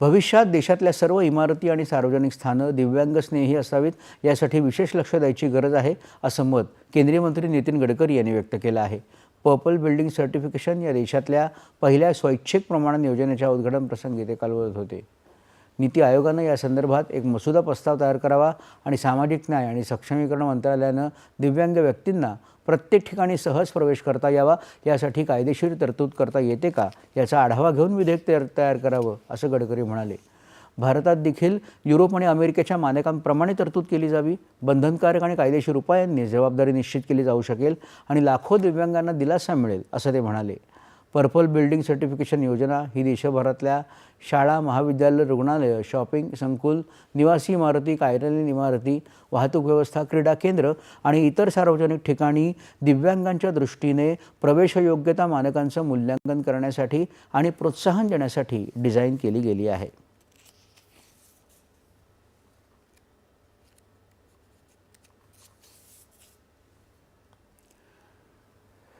भविष्यात देशातल्या सर्व इमारती आणि सार्वजनिक स्थानं दिव्यांगस्नेही असावीत यासाठी विशेष लक्ष द्यायची गरज आहे असं मत केंद्रीय मंत्री नितीन गडकरी यांनी व्यक्त केलं आहे. पर्पल बिल्डिंग सर्टिफिकेशन या देशातल्या पहिल्या स्वैच्छिक प्रमाणन योजनेच्या उद्घाटन प्रसंगी ते काल बोलत होते. नीती आयोगानं या संदर्भात एक मसुदा प्रस्ताव तयार करावा आणि सामाजिक न्याय आणि सक्षमीकरण मंत्रालयानं दिव्यांग व्यक्तींना प्रत्येक ठिकाणी सहज प्रवेश करता यावा यासाठी कायदेशीर तरतूद करता येते का? याचा आढावा घेऊन विधेयक तयार तयार करावं असं गडकरी म्हणाले. भारतात देखील युरोप आणि अमेरिकेच्या मानकांप्रमाणे तरतूद केली जावी. बंधनकारक आणि कायदेशीर उपायांनी जबाबदारी निश्चित केली जाऊ शकेल आणि लाखो दिव्यांगांना दिलासा मिळेल असं ते म्हणाले. पर्पल बिल्डिंग सर्टिफिकेशन योजना ही देशभरातल्या शाळा महाविद्यालय रुग्णालयं शॉपिंग संकुल निवासी इमारती कार्यालयीन इमारती वाहतूक व्यवस्था क्रीडा केंद्र आणि इतर सार्वजनिक ठिकाणी दिव्यांगांच्या दृष्टीने प्रवेशयोग्यता मानकांचं मूल्यांकन करण्यासाठी आणि प्रोत्साहन देण्यासाठी डिझाईन केली गेली आहे.